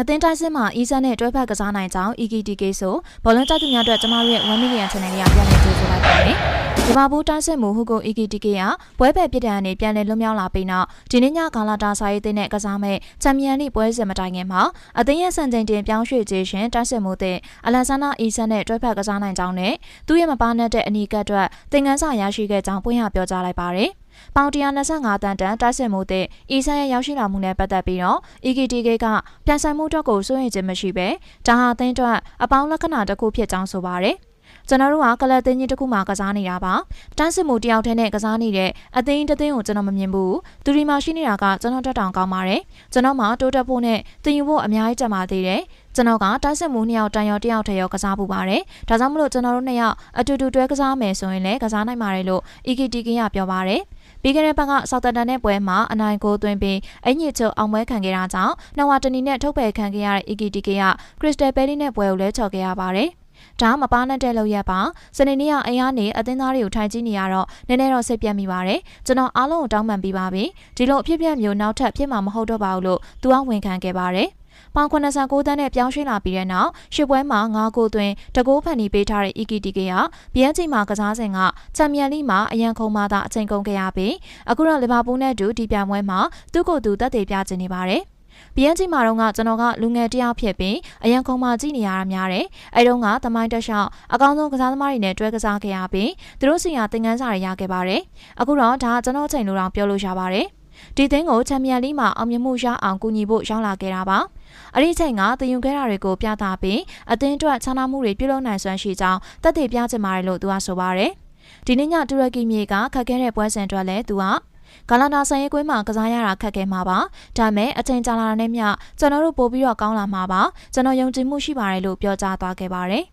အသင်းတိုင်းစစ်မှာအီးစက်နဲ့တွဲဖက်ကစားနိုင်ကြောင်း EKTK ဆိုဘောလုံးတိုက်သူများအတွက်ကျမတို့ရဲ့1 million channel လေးကပြန်လည်ကြိုဆိုလိုက်ပါတယ်။ဒီမှာဘူးတိုင်းစစ်မှုဟုကို EKTK ကပွဲပယ်ပြစ်ဒဏ်ကနေပြန်လည်လွတ်မြောက်လာပြီးနောက်ဒီနေ့ညဂါလာတာစာရေးတဲ့နဲ့ကစားမဲ့ချန်ပီယံလိပွဲစဉ်မတိုင်ခင်မှာအသင်းရဲ့စံချိန်တင်ပြောင်းရွှေ့ခြင်းရှင်တိုင်းစစ်မှုတဲ့အလက်ဆန္ဒအီးစက်နဲ့တွဲဖက်ကစားနိုင်ကြောင်းနဲ့သူ့ရဲ့မပါနဲ့တဲ့အနီးကပ်အတွက်သင်ခန်းစာရရှိခဲ့ကြောင်းပွင့်ရပြောကြားလိုက်ပါတယ်။ ပေါင်125တန်တန်တိုက်စစ်မှုတဲ့အီဆန်ရဲ့ရောက်ရှိလာမှုနဲ့ပတ်သက်ပြီးတော့ EKTK ကပြန်ဆိုင်မှုတော့ကိုစိုးရိမ်ခြင်းမရှိပဲဒါဟာအသင်းအတွက်အပေါင်းလက္ခဏာတစ်ခုဖြစ်ကြောင်းဆိုပါတယ်ကျွန်တော်တို့ကကလပ်သင်းကြီးတစ်ခုမှကစားနေတာပါတန်းစစ်မှုတယောက်တည်းနဲ့ကစားနေတဲ့အသင်းတစ်သင်းကိုကျွန်တော်မမြင်ဘူးသူဒီမှာရှိနေတာကကျွန်တော်တက်တောင်ကောင်းပါတယ်ကျွန်တော်မှတိုးတက်ဖို့နဲ့တင်ယူဖို့အများကြီးကြံပါသေးတယ်ကျွန်တော်ကတိုက်စစ်မှုနှစ်ယောက်တန်ရောတယောက်ထရောကစားပူပါတယ်ဒါကြောင့်မလို့ကျွန်တော်တို့နှစ်ယောက်အတူတူတွဲကစားမယ်ဆိုရင်လည်းကစားနိုင်ပါတယ်လို့ EKTK ကပြောပါတယ် ပြီးခဲ့တဲ့ဘက်ကဆောက်တန်တန်နဲ့ပွဲမှာအနိုင်ကိုသွင်းပြီးအညစ်ချုပ်အောင်ပွဲခံခဲ့တာကြောင့်နှစ်ဝါတနီနဲ့ထုတ်ပယ်ခံခဲ့ရတဲ့ EKTK ကခရစ်စတယ်ပဲလီနဲ့ပွဲကိုလည်းချော်ခဲ့ရပါတယ်။ဒါမပားနဲ့တဲ့လောက်ရပါစနေနေ့ကအိမ်ကနေအသင်းသားတွေကိုထိုင်ကြည့်နေရတော့နည်းနည်းတော့စိတ်ပြတ်မိပါတယ်ကျွန်တော်အားလုံးကိုတောင်းပန်ပြီးပါပြီဒီလိုအဖြစ်ပြက်မျိုးနောက်ထပ်ဖြစ်မှာမဟုတ်တော့ပါဘူးလို့သူကဝန်ခံခဲ့ပါတယ် ပေါင်89တန်းနဲ့ပြောင်းရွှေ့လာပြီးတဲ့နောက်ရှစ်ပွဲမှာ9ကိုသွင်းတကိုးဖန်တီးပေးထားတဲ့ EKTK ကဘီယန်ချိန်မှာကစားစဉ်ကချန်ပီယံလိမှာအရန်ခုံမှသာအချိန်ကုန်ခဲ့ရပြီးအခုတော့လီဗာပူးနဲ့အတူဒီပြိုင်ပွဲမှာသူ့ကိုယ်သူတက်သေးပြချင်နေပါတယ်ဘီယန်ကြီးမှာတော့ကကျွန်တော်ကလူငယ်တယောက်ဖြစ်ပြီးအရန်ခုံမှကြည့်နေရတာများတယ်။အဲတုန်းကသမိုင်းတက်လျှောက်အကောင်းဆုံးကစားသမားတွေနဲ့တွဲကစားခဲ့ရပြီးသူတို့စီကသင်ခန်းစာတွေရခဲ့ပါတယ်။အခုတော့ဒါကျွန်တော်ချိန်လို့တော့ပြောလို့ရပါတယ်။ ဒီသင်းကိုချန်ပီယံလိမှာအောင်မြင်မှုရအောင်ကူညီဖို့ရောက်လာခဲ့တာပါ။အဲ့ဒီချိန်ကသင်ယူခဲ့တာတွေကိုပြသပြီးအသင်းအတွက်ခြားနားမှုတွေပြုလုပ်နိုင်စွမ်းရှိကြောင်းတက်တည်ပြချင်ပါတယ်လို့သူကဆိုပါတယ်။ဒီနေ့ညတူရကီမြေကခက်ခဲတဲ့ပွဲစဉ်အတွက်လည်းသူကဂါလာနာဆိုင်ရဲကွင်းမှာကစားရတာခက်ခဲမှာပါဒါမဲ့အချိန်ကြာလာတဲ့မျှကျွန်တော်တို့ပို့ပြီးတော့ကောင်းလာမှာပါကျွန်တော်ယုံကြည်မှုရှိပါတယ်လို့ပြောကြားသွားခဲ့ပါတယ်